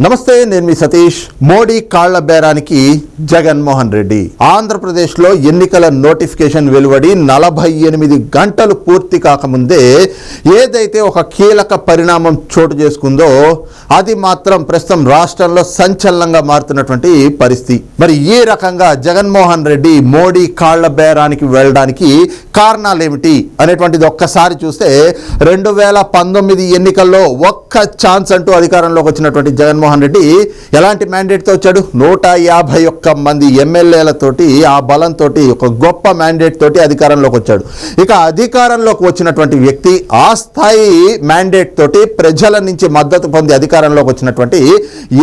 నమస్తే నేను మీ సతీష్. మోడీ కాళ్ళ బేరానికి జగన్మోహన్ రెడ్డి. ఆంధ్రప్రదేశ్లో ఎన్నికల నోటిఫికేషన్ వెలువడి నలభై ఎనిమిది గంటలు పూర్తి కాకముందే ఏదైతే ఒక కీలక పరిణామం చోటు చేసుకుందో అది మాత్రం ప్రస్తుతం రాష్ట్రంలో సంచలనంగా మారుతున్నటువంటి పరిస్థితి. మరి ఈ రకంగా జగన్మోహన్ రెడ్డి మోడీ కాళ్ళ బేరానికి వెళ్ళడానికి కారణాలు ఏమిటి అనేటువంటిది ఒక్కసారి చూస్తే రెండు వేల పంతొమ్మిది ఎన్నికల్లో ఒక్క ఛాన్స్ అంటూ అధికారంలోకి వచ్చినటువంటి జగన్మోహన్ రెడ్డి ఎలాంటి మ్యాండేట్తో వచ్చాడు? నూట యాభై ఒక్క మంది ఎమ్మెల్యేలతోటి ఆ బలంతో ఒక గొప్ప మ్యాండేట్ తోటి అధికారంలోకి వచ్చాడు. ఇక అధికారంలోకి వచ్చినటువంటి వ్యక్తి ఆ స్థాయి మ్యాండేట్ తోటి ప్రజల నుంచి మద్దతు పొంది అధికారంలోకి వచ్చినటువంటి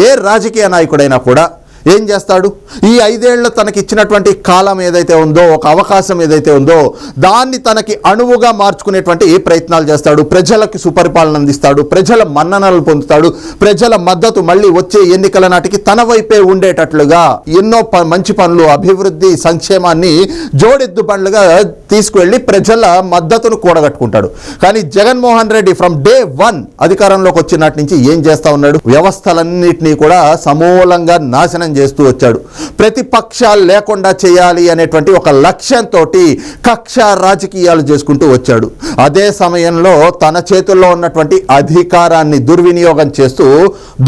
ఏ రాజకీయ నాయకుడైనా కూడా ఏం చేస్తాడు? ఈ ఐదేళ్ళ తనకి ఇచ్చినటువంటి కాలం ఏదైతే ఉందో ఒక అవకాశం ఏదైతే ఉందో దాన్ని తనకి అణువుగా మార్చుకునేటువంటి ప్రయత్నాలు చేస్తాడు. ప్రజలకు సుపరిపాలన అందిస్తాడు. ప్రజల మన్ననలు పొందుతాడు. ప్రజల మద్దతు మళ్ళీ వచ్చే ఎన్నికల నాటికి తన వైపే ఉండేటట్లుగా ఎన్నో ప- మంచి పనులు అభివృద్ధి సంక్షేమాన్ని జోడెద్దు పనులుగా తీసుకువెళ్ళి ప్రజల మద్దతును కూడగట్టుకుంటాడు. కానీ Jaganmohan Reddy from day one అధికారంలోకి వచ్చినటి నుంచి ఏం చేస్తా ఉన్నాడు? వ్యవస్థలన్నింటినీ కూడా సమూలంగా నాశనం చేస్తూ వచ్చాడు. ప్రతిపక్షాలు లేకుండా చేయాలి అనేటువంటి ఒక లక్ష్యంతో కక్ష రాజకీయాలు చేసుకుంటూ వచ్చాడు. అదే సమయంలో తన చేతుల్లో ఉన్నటువంటి అధికారాన్ని దుర్వినియోగం చేస్తూ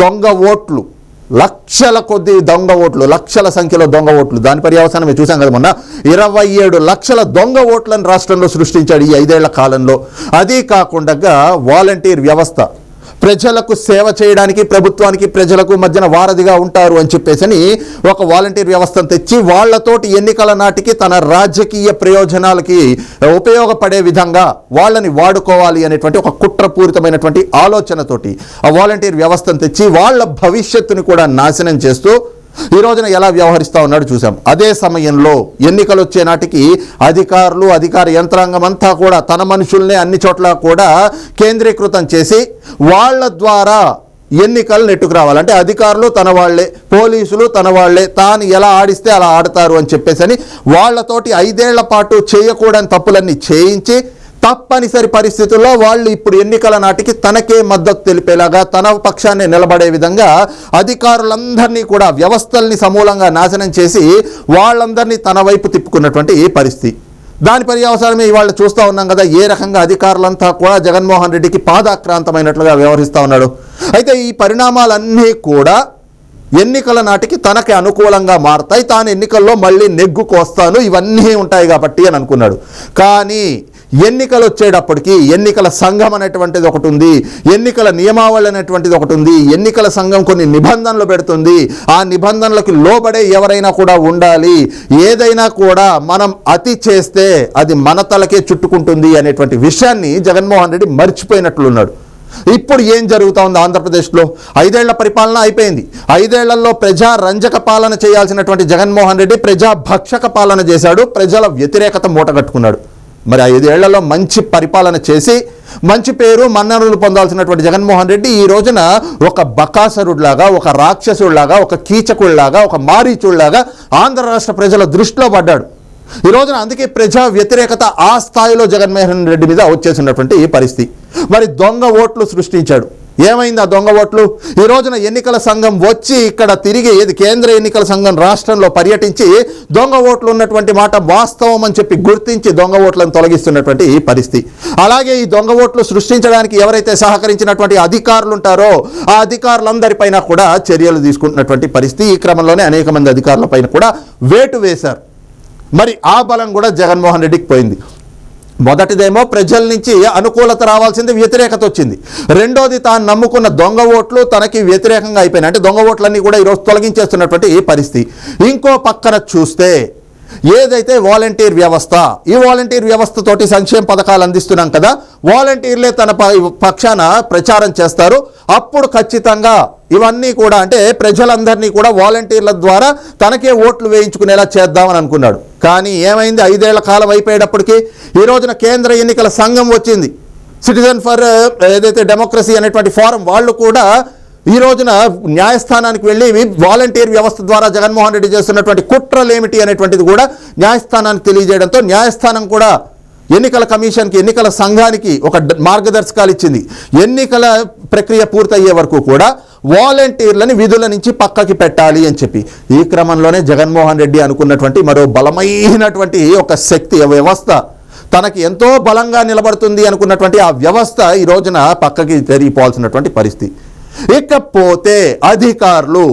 దొంగ ఓట్లు లక్షల కొద్ది దొంగ ఓట్లు లక్షల సంఖ్యలో దొంగ ఓట్లు దాని పర్యవసానం మేము చూసాం కదా మొన్న ఇరవై ఏడు లక్షల దొంగ ఓట్లను రాష్ట్రంలో సృష్టించాడు ఈ ఐదేళ్ళ కాలంలో. అదీ కాకుండా వాలంటీర్ వ్యవస్థ ప్రజలకు సేవ చేయడానికి ప్రభుత్వానికి ప్రజలకు మధ్యన వారధిగా ఉంటారు అని చెప్పేసి ఒక వాలంటీర్ వ్యవస్థను తెచ్చి వాళ్ళతోటి ఎన్నికల నాటికి తన రాజకీయ ప్రయోజనాలకి ఉపయోగపడే విధంగా వాళ్ళని వాడుకోవాలి అనేటువంటి ఒక కుట్రపూరితమైనటువంటి ఆలోచనతోటి ఆ వాలంటీర్ వ్యవస్థను తెచ్చి వాళ్ళ భవిష్యత్తుని కూడా నాశనం చేస్తూ ఈ రోజున ఎలా వ్యవహరిస్తా ఉన్నాడు చూసాం అదే సమయంలో ఎన్నికలు వచ్చే నాటికి అధికారులు అధికార యంత్రాంగం అంతా కూడా తన మనుషుల్నే అన్ని చోట్ల కూడా కేంద్రీకృతం చేసి వాళ్ళ ద్వారా ఎన్నికలు నెట్టుకు అధికారులు తన వాళ్ళే పోలీసులు తన వాళ్ళే తాను ఎలా ఆడిస్తే అలా ఆడతారు అని చెప్పేసి అని వాళ్ళతోటి ఐదేళ్ళ పాటు చేయకూడని తప్పులన్నీ చేయించి తప్పనిసరి పరిస్థితుల్లో వాళ్ళు ఇప్పుడు ఎన్నికల నాటికి తనకే మద్దతు తెలిపేలాగా తన పక్షాన్ని నిలబడే విధంగా అధికారులందరినీ కూడా వ్యవస్థల్ని సమూలంగా నాశనం చేసి వాళ్ళందరినీ తన వైపు తిప్పుకున్నటువంటి పరిస్థితి. దాని పర్యవసానమే ఇవాళ చూస్తూ ఉన్నాం కదా ఏ రకంగా అధికారులంతా కూడా జగన్మోహన్ రెడ్డికి పాదాక్రాంతమైనట్లుగా వ్యవహరిస్తూ ఉన్నాడు. అయితే ఈ పరిణామాలన్నీ కూడా ఎన్నికల నాటికి తనకి అనుకూలంగా మారతాయి తాను ఎన్నికల్లో మళ్ళీ నెగ్గుకు వస్తాను ఇవన్నీ ఉంటాయి కాబట్టి అని అనుకున్నాడు. కానీ ఎన్నికలు వచ్చేటప్పటికి ఎన్నికల సంఘం అనేటువంటిది ఒకటి ఉంది ఎన్నికల నియమావళి అనేటువంటిది ఒకటి ఉంది ఎన్నికల సంఘం కొన్ని నిబంధనలు పెడుతుంది. ఆ నిబంధనలకు లోబడే ఎవరైనా కూడా ఉండాలి. ఏదైనా కూడా మనం అతి చేస్తే అది మన తలకే చుట్టుకుంటుంది అనేటువంటి విషయాన్ని జగన్మోహన్ రెడ్డి మర్చిపోయినట్లున్నాడు. ఇప్పుడు ఏం జరుగుతూ ఉంది ఆంధ్రప్రదేశ్లో? ఐదేళ్ళ పరిపాలన అయిపోయింది. ఐదేళ్ళలో ప్రజా రంజక పాలన చేయాల్సినటువంటి జగన్మోహన్ రెడ్డి ప్రజా భక్షక పాలన చేశాడు ప్రజల వ్యతిరేకత మూటగట్టుకున్నాడు. మరి ఐదేళ్ళలో మంచి పరిపాలన చేసి మంచి పేరు మన్నరులు పొందాల్సినటువంటి జగన్మోహన్ రెడ్డి ఈ రోజున ఒక బకాసరుడిలాగా ఒక రాక్షసుడిలాగా ఒక కీచకుడిలాగా ఒక మారీచుడిలాగా ఆంధ్ర రాష్ట్ర ప్రజల దృష్టిలో పడ్డాడు. ఈ రోజున అందుకే ప్రజా వ్యతిరేకత ఆ స్థాయిలో జగన్మోహన్ రెడ్డి మీద వచ్చేసినటువంటి ఈ పరిస్థితి. మరి దొంగ ఓట్లు సృష్టించాడు. ఏమైంది ఆ దొంగ ఓట్లు? ఈ రోజున ఎన్నికల సంఘం వచ్చి ఇక్కడ తిరిగి ఏది కేంద్ర ఎన్నికల సంఘం రాష్ట్రంలో పర్యటించి దొంగ ఓట్లు ఉన్నటువంటి మాట వాస్తవం అని చెప్పి గుర్తించి దొంగ ఓట్లను తొలగిస్తున్నటువంటి ఈ పరిస్థితి. అలాగే ఈ దొంగ ఓట్లు సృష్టించడానికి ఎవరైతే సహకరించినటువంటి అధికారులు ఉంటారో ఆ అధికారులందరిపైన కూడా చర్యలు తీసుకుంటున్నటువంటి పరిస్థితి. ఈ క్రమంలోనే అనేక మంది అధికారులపైన కూడా వేటు వేశారు. మరి ఆ బలం కూడా జగన్మోహన్ రెడ్డికి పోయింది. మొదటిదేమో ప్రజల నుంచి అనుకూలత రావాల్సింది వ్యతిరేకత వచ్చింది. రెండోది తాను నమ్ముకున్న దొంగ ఓట్లు తనకి వ్యతిరేకంగా అయిపోయినాయి. అంటే దొంగ ఓట్లన్నీ కూడా ఈరోజు తొలగించేస్తున్నటువంటి ఈ పరిస్థితి. ఇంకో పక్కన చూస్తే ఏదైతే వాలంటీర్ వ్యవస్థ ఈ వాలంటీర్ వ్యవస్థతోటి సంక్షేమ పథకాలు అందిస్తున్నాం కదా వాలంటీర్లే తన ప- పక్షాన ప్రచారం చేస్తారు. అప్పుడు ఖచ్చితంగా ఇవన్నీ కూడా అంటే ప్రజలందరినీ కూడా వాలంటీర్ల ద్వారా తనకే ఓట్లు వేయించుకునేలా చేద్దామని అనుకున్నాడు. కానీ ఏమైంది? ఐదేళ్ళ కాలం అయిపోయేటప్పటికి ఈ రోజున కేంద్ర ఎన్నికల సంఘం వచ్చింది. సిటిజన్ ఫర్ uh, ఏదైతే డెమోక్రసీ అనేటువంటి ఫారం వాళ్ళు కూడా ఈ రోజున న్యాయస్థానానికి వెళ్ళి వాలంటీర్ వ్యవస్థ ద్వారా జగన్మోహన్ రెడ్డి చేస్తున్నటువంటి కుట్రలు ఏమిటి అనేటువంటిది కూడా న్యాయస్థానానికి తెలియజేయడంతో న్యాయస్థానం కూడా ఎన్నికల కమిషన్కి ఎన్నికల సంఘానికి ఒక మార్గదర్శకాలు ఇచ్చింది. ఎన్నికల ప్రక్రియ పూర్తయ్యే వరకు కూడా వాలంటీర్లని విధుల నుంచి పక్కకి పెట్టాలి అని చెప్పి. ఈ క్రమంలోనే జగన్మోహన్ రెడ్డి అనుకున్నటువంటి మరో బలమైనటువంటి ఒక శక్తి వ్యవస్థ తనకి ఎంతో బలంగా నిలబడుతుంది అనుకున్నటువంటి ఆ వ్యవస్థ ఈ రోజున పక్కకి జరిగిపోవాల్సినటువంటి పరిస్థితి. ఇకపోతే అధికారులు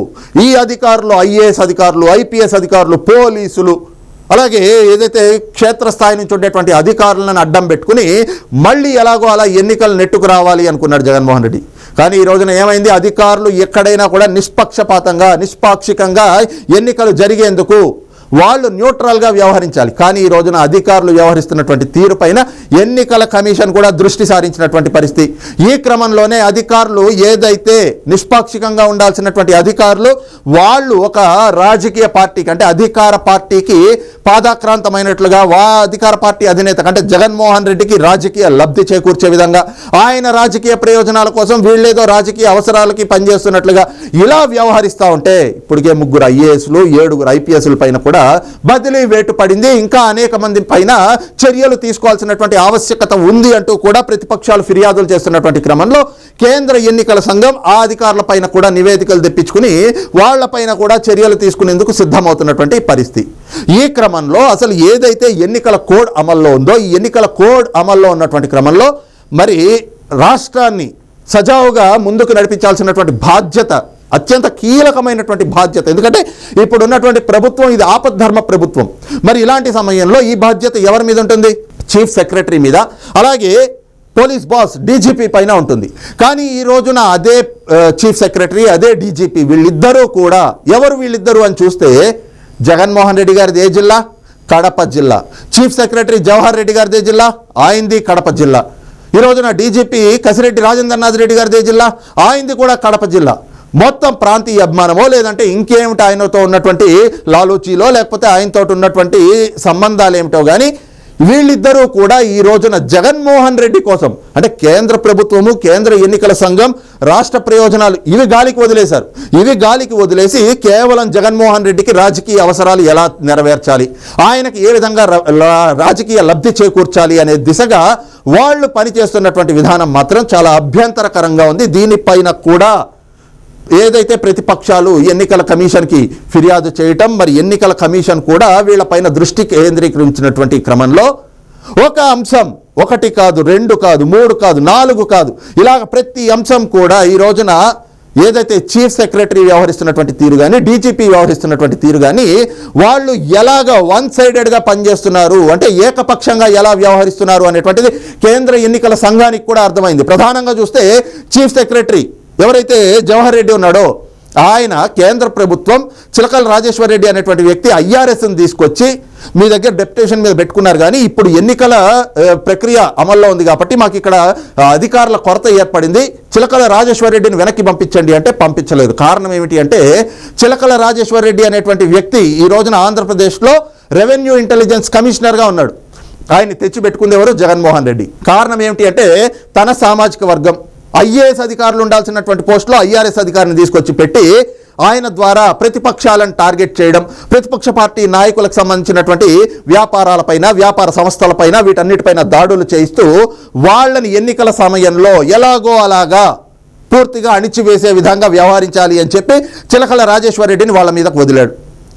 ఈ అధికారులు ఐఏఎస్ అధికారులు ఐపీఎస్ అధికారులు పోలీసులు అలాగే ఏదైతే క్షేత్రస్థాయి నుంచి ఉండేటువంటి అధికారులను అడ్డం పెట్టుకుని మళ్ళీ ఎలాగో అలా ఎన్నికలు నెట్టుకు రావాలి అనుకున్నాడు జగన్మోహన్ రెడ్డి. కానీ ఈ రోజున ఏమైంది? అధికారులు ఎక్కడైనా కూడా నిష్పక్షపాతంగా నిష్పాక్షికంగా ఎన్నికలు జరిగేందుకు వాళ్ళు న్యూట్రల్గా వ్యవహరించాలి. కానీ ఈ రోజున అధికారులు వ్యవహరిస్తున్నటువంటి తీరు పైన ఎన్నికల కమిషన్ కూడా దృష్టి సారించినటువంటి పరిస్థితి. ఈ క్రమంలోనే అధికారులు ఏదైతే నిష్పాక్షికంగా ఉండాల్సినటువంటి అధికారులు వాళ్ళు ఒక రాజకీయ పార్టీకి అంటే అధికార పార్టీకి పాదాక్రాంతమైనట్లుగా వా అధికార పార్టీ అధినేత అంటే జగన్మోహన్ రెడ్డికి రాజకీయ లబ్ధి చేకూర్చే విధంగా ఆయన రాజకీయ ప్రయోజనాల కోసం వీళ్ళేదో రాజకీయ అవసరాలకి పనిచేస్తున్నట్లుగా ఇలా వ్యవహరిస్తూ ఉంటే ఇప్పటికే ముగ్గురు ఐఏఎస్లు ఏడుగురు ఐపీఎస్ల పైన కూడా బదిలీ వేటు పడింది ఇంకా అనేక మంది పైన చర్యలు తీసుకోవాల్సినటువంటి ఆవశ్యకత ఉంది అంటూ కూడా ప్రతిపక్షాలు ఫిర్యాదులు చేస్తున్నటువంటి క్రమంలో కేంద్ర ఎన్నికల సంఘం ఆ అధికారుల పైన కూడా నివేదికలు తెప్పించుకుని వాళ్ళపైన కూడా చర్యలు తీసుకునేందుకు సిద్ధమవుతున్నటువంటి పరిస్థితి. ఈ క్రమంలో అసలు ఏదైతే ఎన్నికల కోడ్ అమల్లో ఉందో ఈ ఎన్నికల కోడ్ అమల్లో ఉన్నటువంటి క్రమంలో మరి రాష్ట్రాన్ని సజావుగా ముందుకు నడిపించాల్సినటువంటి బాధ్యత అత్యంత కీలకమైనటువంటి బాధ్యత. ఎందుకంటే ఇప్పుడు ఉన్నటువంటి ప్రభుత్వం ఇది ఆపద్ధర్మ ప్రభుత్వం. మరి ఇలాంటి సమయంలో ఈ బాధ్యత ఎవరి మీద ఉంటుంది? చీఫ్ సెక్రటరీ మీద. అలాగే పోలీస్ బాస్ డీజీపీ పైన ఉంటుంది. కానీ ఈ రోజున అదే చీఫ్ సెక్రటరీ అదే డీజీపీ వీళ్ళిద్దరూ కూడా ఎవరు వీళ్ళిద్దరూ అని చూస్తే జగన్మోహన్ రెడ్డి గారిది ఏ జిల్లా? కడప జిల్లా. చీఫ్ సెక్రటరీ జవహర్ రెడ్డి గారిదే జిల్లా? ఆయనది కడప జిల్లా. ఈ రోజున డీజీపీ కసిరెడ్డి రాజేంద్రనాథ్ రెడ్డి గారిదే జిల్లా? ఆయనది కూడా కడప జిల్లా. మొత్తం ప్రాంతీయ అభిమానమో లేదంటే ఇంకేమిటి ఆయనతో ఉన్నటువంటి లాలూచీలో లేకపోతే ఆయనతో ఉన్నటువంటి సంబంధాలు ఏమిటో కానీ వీళ్ళిద్దరూ కూడా ఈ రోజున జగన్మోహన్ రెడ్డి కోసం అంటే కేంద్ర ప్రభుత్వము కేంద్ర ఎన్నికల సంఘం రాష్ట్ర ప్రయోజనాలు ఇవి గాలికి వదిలేశారు. ఇవి గాలికి వదిలేసి కేవలం జగన్మోహన్ రెడ్డికి రాజకీయ అవసరాలు ఎలా నెరవేర్చాలి? ఆయనకి ఏ విధంగా రాజకీయ లబ్ధి చేకూర్చాలి అనే దిశగా వాళ్ళు పనిచేస్తున్నటువంటి విధానం మాత్రం చాలా అభ్యంతరకరంగా ఉంది. దీనిపైన కూడా ఏదైతే ప్రతిపక్షాలు ఎన్నికల కమిషన్కి ఫిర్యాదు చేయటం మరి ఎన్నికల కమిషన్ కూడా వీళ్ళపైన దృష్టి కేంద్రీకరించినటువంటి క్రమంలో ఒక అంశం ఒకటి కాదు రెండు కాదు మూడు కాదు నాలుగు కాదు ఇలాగ ప్రతి అంశం కూడా ఈ రోజున ఏదైతే చీఫ్ సెక్రటరీ వ్యవహరిస్తున్నటువంటి తీరు కానీ డీజీపీ వ్యవహరిస్తున్నటువంటి తీరు కానీ వాళ్ళు ఎలాగ వన్ సైడెడ్గా పనిచేస్తున్నారు అంటే ఏకపక్షంగా ఎలా వ్యవహరిస్తున్నారు అనేటువంటిది కేంద్ర ఎన్నికల సంఘానికి కూడా అర్థమైంది. ప్రధానంగా చూస్తే చీఫ్ సెక్రటరీ ఎవరైతే జవహర్ రెడ్డి ఉన్నాడో ఆయన కేంద్ర ప్రభుత్వం చిలకల రాజేశ్వర రెడ్డి అనేటువంటి వ్యక్తి ఐఆర్ఎస్ని తీసుకొచ్చి మీ దగ్గర డెప్యుటేషన్ మీద పెట్టుకున్నారు. కానీ ఇప్పుడు ఎన్నికల ప్రక్రియ అమల్లో ఉంది కాబట్టి మాకు ఇక్కడ అధికారుల కొరత ఏర్పడింది. చిలకల రాజేశ్వర్ రెడ్డిని వెనక్కి పంపించండి అంటే పంపించలేదు. కారణం ఏమిటి అంటే చిలకల రాజేశ్వర్ రెడ్డి అనేటువంటి వ్యక్తి ఈ రోజున ఆంధ్రప్రదేశ్లో రెవెన్యూ ఇంటెలిజెన్స్ కమిషనర్గా ఉన్నాడు. ఆయన్ని తెచ్చిపెట్టుకుంది ఎవరు? జగన్మోహన్ రెడ్డి. కారణం ఏమిటి అంటే తన సామాజిక వర్గం. ఐఏఎస్ అధికారులు ఉండాల్సినటువంటి పోస్టులో ఐఆర్ఎస్ అధికారిని తీసుకొచ్చి పెట్టి ఆయన ద్వారా ప్రతిపక్షాలను టార్గెట్ చేయడం ప్రతిపక్ష పార్టీ నాయకులకు సంబంధించినటువంటి వ్యాపారాలపైన వ్యాపార సంస్థలపైన వీటన్నిటిపైన దాడులు చేయిస్తూ వాళ్ళని ఎన్నికల సమయంలో ఎలాగో అలాగా పూర్తిగా అణిచివేసే విధంగా వ్యవహరించాలి అని చెప్పి చిలకల రాజేశ్వర్ రెడ్డిని వాళ్ళ మీదకు వదిలాడు.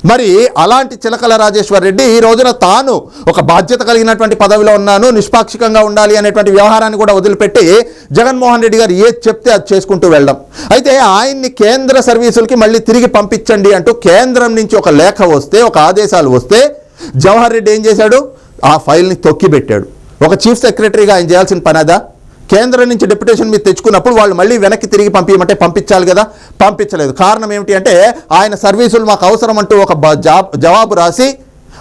మరి అలాంటి చిలకల రాజేశ్వర్ రెడ్డి ఈ రోజున తాను ఒక బాధ్యత కలిగినటువంటి పదవిలో ఉన్నాను నిష్పాక్షికంగా ఉండాలి అనేటువంటి వ్యవహారాన్ని కూడా వదిలిపెట్టి జగన్మోహన్ రెడ్డి గారు ఏది చెప్తే అది చేసుకుంటూ వెళ్ళడం. అయితే ఆయన్ని కేంద్ర సర్వీసులకి మళ్ళీ తిరిగి పంపించండి అంటూ కేంద్రం నుంచి ఒక లేఖ వస్తే ఒక ఆదేశాలు వస్తే జవహర్ రెడ్డి ఏం చేశాడు? ఆ ఫైల్ని తొక్కిపెట్టాడు ఒక చీఫ్ సెక్రటరీగా ఆయన చేయాల్సిన పని అదా? కేంద్రం నుంచి డెప్యుటేషన్ మీద తెచ్చుకున్నప్పుడు వాళ్ళు మళ్ళీ వెనక్కి తిరిగి పంపించమంటే పంపించాలి కదా? పంపించలేదు. కారణం ఏమిటి అంటే ఆయన సర్వీసులు మాకు అవసరం అంటూ ఒక జవాబు రాసి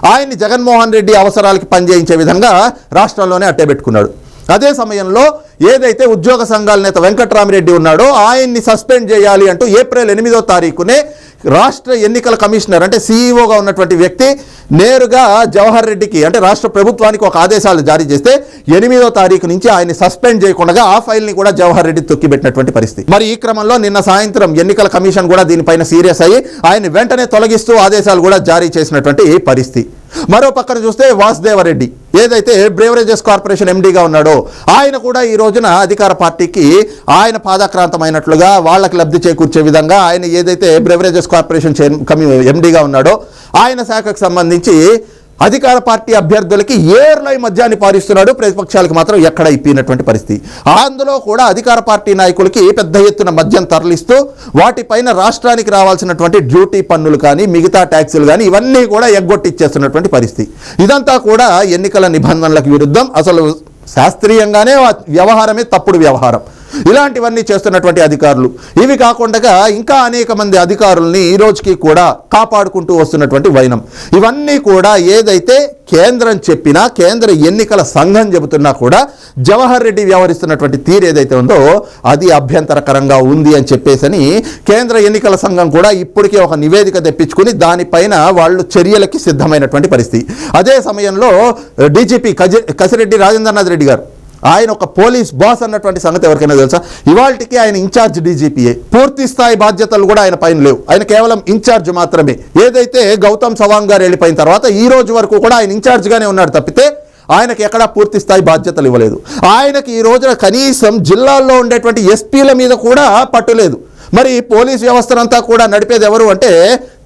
ఆయన్ని జగన్మోహన్ రెడ్డి అవసరాలకి పనిచేయించే విధంగా రాష్ట్రంలోనే అట్టే పెట్టుకున్నాడు అదే సమయంలో ఏదైతే ఉద్యోగ సంఘాల నేత వెంకట్రామిరెడ్డి ఉన్నాడో ఆయన్ని సస్పెండ్ చేయాలి అంటూ ఏప్రిల్ ఎనిమిదో తారీఖునే రాష్ట్ర ఎన్నికల కమిషనర్ అంటే సీఈఓగా ఉన్నటువంటి వ్యక్తి నేరుగా జవహర్ రెడ్డికి అంటే రాష్ట్ర ప్రభుత్వానికి ఒక ఆదేశాలు జారీ చేస్తే ఎనిమిదో తారీఖు నుంచి ఆయన్ని సస్పెండ్ చేయకుండా ఆ ఫైల్ని కూడా జవహర్ రెడ్డి తొక్కిపెట్టినటువంటి పరిస్థితి. మరి ఈ క్రమంలో నిన్న సాయంత్రం ఎన్నికల కమిషన్ కూడా దీనిపైన సీరియస్ అయ్యి ఆయన వెంటనే తొలగిస్తూ ఆదేశాలు కూడా జారీ చేసినటువంటి పరిస్థితి. మరో పక్కన చూస్తే వాసుదేవరెడ్డి ఏదైతే బ్రేవరేజెస్ కార్పొరేషన్ ఎండీగా ఉన్నాడో ఆయన కూడా ఈ రోజున అధికార పార్టీకి ఆయన పాదాక్రాంతమైనట్లుగా వాళ్ళకి లబ్ధి చేకూర్చే విధంగా ఆయన ఏదైతే బ్రేవరేజెస్ కార్పొరేషన్ చైర్ కమి ఎండీగా ఉన్నాడో ఆయన శాఖకు సంబంధించి అధికార పార్టీ అభ్యర్థులకి ఏర్లై మద్యాన్ని పారిస్తున్నాడు. ప్రతిపక్షాలకు మాత్రం ఎక్కడ ఇప్పినటువంటి పరిస్థితి. అందులో కూడా అధికార పార్టీ నాయకులకి పెద్ద ఎత్తున మద్యం తరలిస్తూ వాటిపైన రాష్ట్రానికి రావాల్సినటువంటి డ్యూటీ పన్నులు కానీ మిగతా ట్యాక్సులు కానీ ఇవన్నీ కూడా ఎగ్గొట్టిచ్చేస్తున్నటువంటి పరిస్థితి. ఇదంతా కూడా ఎన్నికల నిబంధనలకు విరుద్ధం. అసలు శాస్త్రీయంగానే వ్యవహారమే తప్పుడు వ్యవహారం. ఇలాంటివన్నీ చేస్తున్నటువంటి అధికారులు. ఇవి కాకుండా ఇంకా అనేక మంది అధికారుల్ని ఈ రోజుకి కూడా కాపాడుకుంటూ వస్తున్నటువంటి వైనం. ఇవన్నీ కూడా ఏదైతే కేంద్రం చెప్పినా కేంద్ర ఎన్నికల సంఘం చెబుతున్నా కూడా జవహర్ రెడ్డి వ్యవహరిస్తున్నటువంటి తీరు ఏదైతే ఉందో అది అభ్యంతరకరంగా ఉంది అని చెప్పేసని కేంద్ర ఎన్నికల సంఘం కూడా ఇప్పటికే ఒక నివేదిక తెప్పించుకుని దానిపైన వాళ్ళు చర్యలకి సిద్ధమైనటువంటి పరిస్థితి. అదే సమయంలో డీజీపీ కజి కసిరెడ్డి రాజేంద్రనాథ్ రెడ్డి గారు ఆయన ఒక పోలీస్ బాస్ అన్నటువంటి సంగతి ఎవరికైనా తెలుసా? ఇవాళకి ఆయన ఇన్ఛార్జ్ డీజీపీఏ పూర్తి స్థాయి బాధ్యతలు కూడా ఆయన పైన లేవు. ఆయన కేవలం ఇన్ఛార్జ్ మాత్రమే. ఏదైతే గౌతమ్ సవాంగ్ గారు వెళ్ళిపోయిన తర్వాత ఈ రోజు వరకు కూడా ఆయన ఇన్ఛార్జ్గానే ఉన్నాడు తప్పితే ఆయనకి ఎక్కడా పూర్తి స్థాయి బాధ్యతలు ఇవ్వలేదు. ఆయనకి ఈ రోజున కనీసం జిల్లాల్లో ఉండేటువంటి ఎస్పీల మీద కూడా పట్టులేదు మరి పోలీస్ వ్యవస్థనంతా కూడా నడిపేది ఎవరు అంటే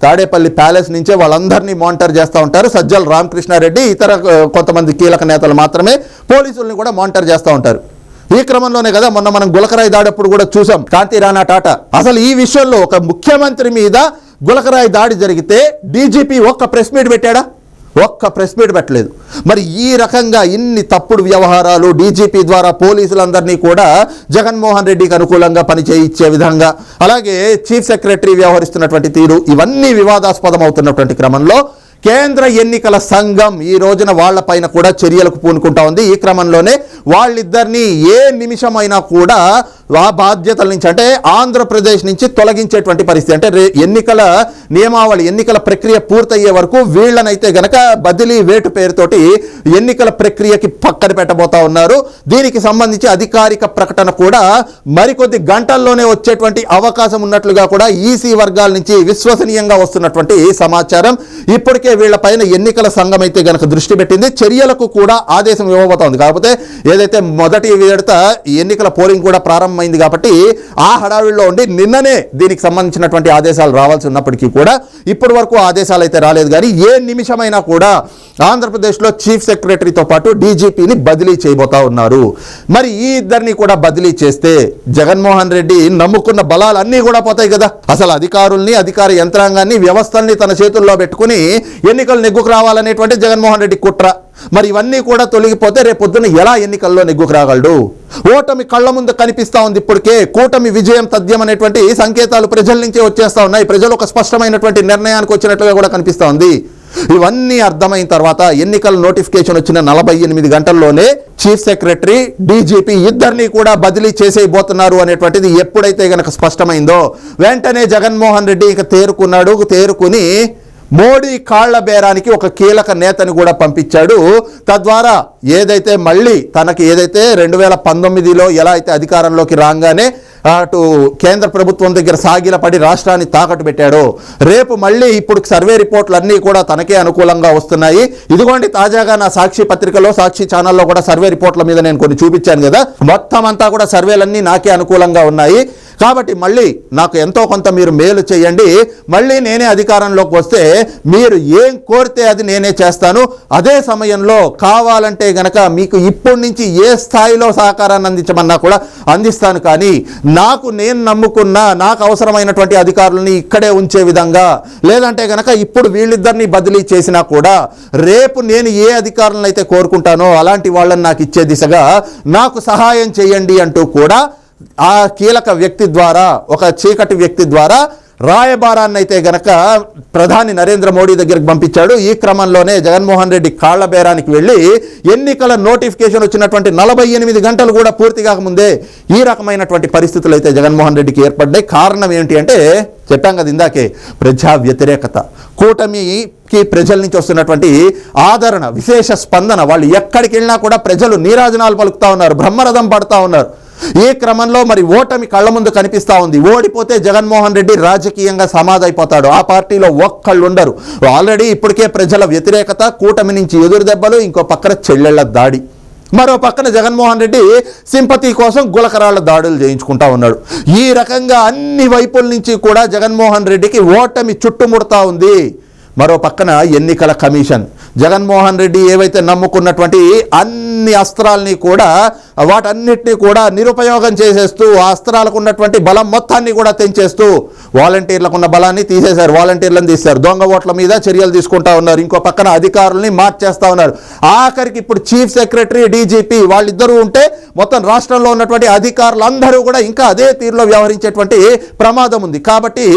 తాడేపల్లి ప్యాలెస్ నుంచే వాళ్ళందరినీ మానిటర్ చేస్తూ ఉంటారు. సజ్జల రామకృష్ణారెడ్డి ఇతర కొంతమంది కీలక నేతలు మాత్రమే పోలీసుల్ని కూడా మానిటర్ చేస్తూ ఉంటారు. ఈ క్రమంలోనే కదా మొన్న మనం గులకరాయి దాడప్పుడు కూడా చూసాం. కాంతి రాణా టాటా. అసలు ఈ విషయంలో ఒక ముఖ్యమంత్రి మీద గులకరాయి దాడి జరిగితే డీజీపీ ఒక్క ప్రెస్ మీట్ పెట్టాడా? ఒక్క ప్రెస్ మీట్ పెట్టలేదు. మరి ఈ రకంగా ఇన్ని తప్పుడు వ్యవహారాలు డీజీపీ ద్వారా పోలీసులందరినీ కూడా జగన్మోహన్ రెడ్డికి అనుకూలంగా పనిచేయించే విధంగా అలాగే చీఫ్ సెక్రటరీ వ్యవహరిస్తున్నటువంటి తీరు ఇవన్నీ వివాదాస్పదం అవుతున్నటువంటి క్రమంలో కేంద్ర ఎన్నికల సంఘం ఈ రోజున వాళ్ళపైన కూడా చర్యలకు పూనుకుంటా ఉంది. ఈ క్రమంలోనే వాళ్ళిద్దరినీ ఏ నిమిషమైనా కూడా ఆ బాధ్యతల నుంచి అంటే ఆంధ్రప్రదేశ్ నుంచి తొలగించేటువంటి పరిస్థితి. అంటే ఎన్నికల నియమావళి ఎన్నికల ప్రక్రియ పూర్తయ్యే వరకు వీళ్ళనైతే గనక బదిలీ వేటు పేరుతోటి ఎన్నికల ప్రక్రియకి పక్కన పెట్టబోతా ఉన్నారు. దీనికి సంబంధించి అధికారిక ప్రకటన కూడా మరికొద్ది గంటల్లోనే వచ్చేటువంటి అవకాశం ఉన్నట్లుగా కూడా ఈసీ వర్గాల నుంచి విశ్వసనీయంగా వస్తున్నటువంటి సమాచారం ఇప్పటికే వీళ్ళపైన ఎన్నికల సంఘం అయితే గనక దృష్టి పెట్టింది. చర్యలకు కూడా ఆదేశం ఇవ్వబోతోంది కాకపోతే ఏదైతే మొదటి విడత ఎన్నికల పోలింగ్ కూడా ప్రారంభం ప్రారంభమైంది కాబట్టి ఆ హడావిడిలో ఉండి నిన్ననే దీనికి సంబంధించినటువంటి ఆదేశాలు రావాల్సి ఉన్నప్పటికీ కూడా ఇప్పటి వరకు ఆదేశాలు అయితే రాలేదు. కానీ ఏ నిమిషమైనా కూడా ఆంధ్రప్రదేశ్లో చీఫ్ సెక్రటరీతో పాటు డీజీపీని బదిలీ చేయబోతా ఉన్నారు. మరి ఈ ఇద్దరిని కూడా బదిలీ చేస్తే జగన్మోహన్ రెడ్డి నమ్ముకున్న బలాలన్నీ కూడా పోతాయి కదా. అసలు అధికారుల్ని అధికార యంత్రాంగాన్ని వ్యవస్థల్ని తన చేతుల్లో పెట్టుకుని ఎన్నికలు నెగ్గుకు రావాలనేటువంటి జగన్మోహన్ రెడ్డి కుట్ర. మరి ఇవన్నీ కూడా తొలగిపోతే రేపొద్దున ఎలా ఎన్నికల్లో నెగ్గుకు రాగలడు? ఓటమి కళ్ళ ముందు కనిపిస్తూ ఉంది ఇప్పటికే. కూటమి విజయం తథ్యం అనేటువంటి సంకేతాలు ప్రజల నుంచే వచ్చేస్తా ఉన్నాయి. ప్రజలు ఒక స్పష్టమైనటువంటి నిర్ణయానికి వచ్చినట్లుగా కూడా కనిపిస్తూ ఉంది. ఇవన్నీ అర్థమైన తర్వాత ఎన్నికల నోటిఫికేషన్ వచ్చిన నలభై ఎనిమిది గంటల్లోనే చీఫ్ సెక్రటరీ డీజీపీ ఇద్దరిని కూడా బదిలీ చేసేయబోతున్నారు అనేటువంటిది ఎప్పుడైతే గనక స్పష్టమైందో. వెంటనే జగన్మోహన్ రెడ్డి ఇక తేరుకున్నాడు. తేరుకుని మోడీ కాళ్ళ బేరానికి ఒక కీలక నేతని కూడా పంపించాడు. తద్వారా ఏదైతే మళ్ళీ తనకి ఏదైతే రెండు వేల పంతొమ్మిదిలో ఎలా అయితే అధికారంలోకి రాగానే అటు కేంద్ర ప్రభుత్వం దగ్గర సాగిలపడి రాష్ట్రాన్ని తాకట్టు పెట్టాడో. రేపు మళ్ళీ ఇప్పుడు సర్వే రిపోర్ట్లు అన్నీ కూడా తనకే అనుకూలంగా వస్తున్నాయి. ఇదిగోండి తాజాగా నా సాక్షి పత్రికలో సాక్షి ఛానల్లో కూడా సర్వే రిపోర్ట్ల మీద నేను కొన్ని చూపించాను కదా. మొత్తం అంతా కూడా సర్వేలన్నీ నాకే అనుకూలంగా ఉన్నాయి. కాబట్టి మళ్ళీ నాకు ఎంతో కొంత మీరు మేలు చేయండి. మళ్ళీ నేనే అధికారంలోకి వస్తే మీరు ఏం కోరితే అది నేనే చేస్తాను. అదే సమయంలో కావాలంటే గనక మీకు ఇప్పటి నుంచి ఏ స్థాయిలో సహకారాన్ని అందించమన్నా కూడా అందిస్తాను. కానీ నాకు నేను నమ్ముకున్న నాకు అవసరమైనటువంటి అధికారులని ఇక్కడే ఉంచే విధంగా లేదంటే కనుక ఇప్పుడు వీళ్ళిద్దరిని బదిలీ చేసినా కూడా రేపు నేను ఏ అధికారులను అయితే కోరుకుంటానో అలాంటి వాళ్ళని నాకు ఇచ్చే దిశగా నాకు సహాయం చేయండి అంటూ కూడా ఆ కీలక వ్యక్తి ద్వారా ఒక చీకటి వ్యక్తి ద్వారా రాయబారాన్ని అయితే గనక ప్రధాని నరేంద్ర మోడీ దగ్గరికి పంపించాడు. ఈ క్రమంలోనే జగన్మోహన్ రెడ్డి కాళ్ళ బేరానికి వెళ్ళి ఎన్నికల నోటిఫికేషన్ వచ్చినటువంటి నలభై ఎనిమిది గంటలు కూడా పూర్తి కాకముందే ఈ రకమైనటువంటి పరిస్థితులు అయితే జగన్మోహన్ రెడ్డికి ఏర్పడ్డాయి. కారణం ఏంటి అంటే చెప్పాం కదా ఇందాకే ప్రజా వ్యతిరేకత. కూటమికి ప్రజల నుంచి వస్తున్నటువంటి ఆదరణ విశేష స్పందన. వాళ్ళు ఎక్కడికి వెళ్ళినా కూడా ప్రజలు నీరాజనాలు పలుకుతా ఉన్నారు బ్రహ్మరథం పడుతూ ఉన్నారు. ఈ క్రమంలో మరి ఓటమి కళ్ళ ముందు కనిపిస్తూ ఉంది? ఓడిపోతే జగన్మోహన్ రెడ్డి రాజకీయంగా సమాధైపోతాడు. ఆ పార్టీలో ఒక్కళ్ళు ఉండరు ఆల్రెడీ ఇప్పటికే ప్రజల వ్యతిరేకత కూటమి నుంచి ఎదురు దెబ్బలు ఇంకో పక్కన చెల్లెళ్ళ దాడి. మరో పక్కన జగన్మోహన్ రెడ్డి సింపతి కోసం గులకరాళ్ళ దాడులు చేయించుకుంటా ఉన్నాడు. ఈ రకంగా అన్ని వైపుల నుంచి కూడా జగన్మోహన్ రెడ్డికి ఓటమి చుట్టుముడతా ఉంది. మరో పక్కన ఎన్నికల కమిషన్. జగన్మోహన్ రెడ్డి ఏవైతే నమ్ముకున్నటువంటి అన్ని అస్త్రాల్ని కూడా వాటన్నిటినీ కూడా నిరుపయోగం చేసేస్తూ ఆ అస్త్రాలకు ఉన్నటువంటి బలం మొత్తాన్ని కూడా తెంచేస్తూ వాలంటీర్లకు ఉన్న బలాన్ని తీసేశారు వాలంటీర్లను తీశారు దొంగ ఓట్ల మీద చర్యలు తీసుకుంటా ఉన్నారు. ఇంకో పక్కన అధికారుల్ని మార్చేస్తూ ఉన్నారు. ఆఖరికి ఇప్పుడు చీఫ్ సెక్రటరీ డీజీపీ వాళ్ళిద్దరూ ఉంటే మొత్తం రాష్ట్రంలో ఉన్నటువంటి అధికారులందరూ కూడా ఇంకా అదే తీరులో వ్యవహరించేటువంటి ప్రమాదం ఉంది. కాబట్టి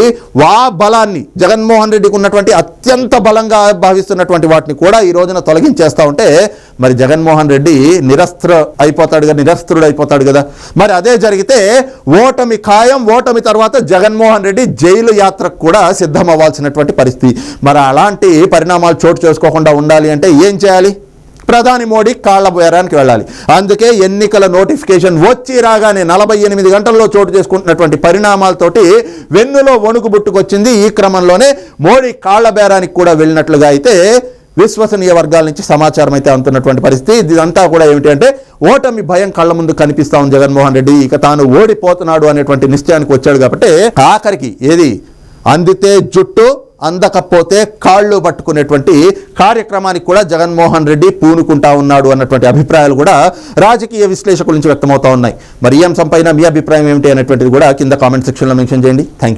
వా బలాన్ని జగన్మోహన్ రెడ్డికి ఉన్నటువంటి అత్యంత బలంగా భావిస్తున్నటువంటి వాటిని కూడా ఈ రోజున తొలగించేస్తూ ఉంటే మరి జగన్మోహన్ రెడ్డి నిరస్త్ర అయిపోతాడు కదా నిరస్త్రుడు అయిపోతాడు కదా. మరి అదే జరిగితే ఓటమి ఖాయం ఓటమి తర్వాత జగన్మోహన్ రెడ్డి జైలు యాత్రకు కూడా సిద్ధం అవ్వాల్సినటువంటి పరిస్థితి. మరి అలాంటి పరిణామాలు చోటు చేసుకోకుండా ఉండాలి అంటే ఏం చేయాలి? ప్రధాని మోడీ కాళ్ళ బేరానికి వెళ్ళాలి. అందుకే ఎన్నికల నోటిఫికేషన్ వచ్చి రాగానే నలభై ఎనిమిది గంటల్లో చోటు చేసుకుంటున్నటువంటి పరిణామాలతోటి వెన్నులో వణుకు బుట్టుకొచ్చింది ఈ క్రమంలోనే మోడీ కాళ్ళ బేరానికి కూడా వెళ్ళినట్లుగా అయితే విశ్వసనీయ వర్గాల నుంచి సమాచారం అయితే అందుతున్నటువంటి పరిస్థితి. ఇదంతా కూడా ఏమిటి అంటే ఓటమి భయం కళ్ళ ముందు కనిపిస్తా ఉంది జగన్మోహన్ రెడ్డి. ఇక తాను ఓడిపోతున్నాడు అనేటువంటి నిశ్చయానికి వచ్చాడు కాబట్టి ఆఖరికి ఏది? అందితే జుట్టు అందకపోతే కాళ్ళు పట్టుకునేటువంటి కార్యక్రమానికి కూడా జగన్మోహన్ రెడ్డి పూనుకుంటా ఉన్నాడు అన్నటువంటి అభిప్రాయాలు కూడా రాజకీయ విశ్లేషకుల నుంచి వ్యక్తమవుతా ఉన్నాయి. మరి ఈ అంశంపైన మీ అభిప్రాయం ఏమిటి అనేటువంటిది కూడా కింద కామెంట్ సెక్షన్లో మెన్షన్ చేయండి. Thank you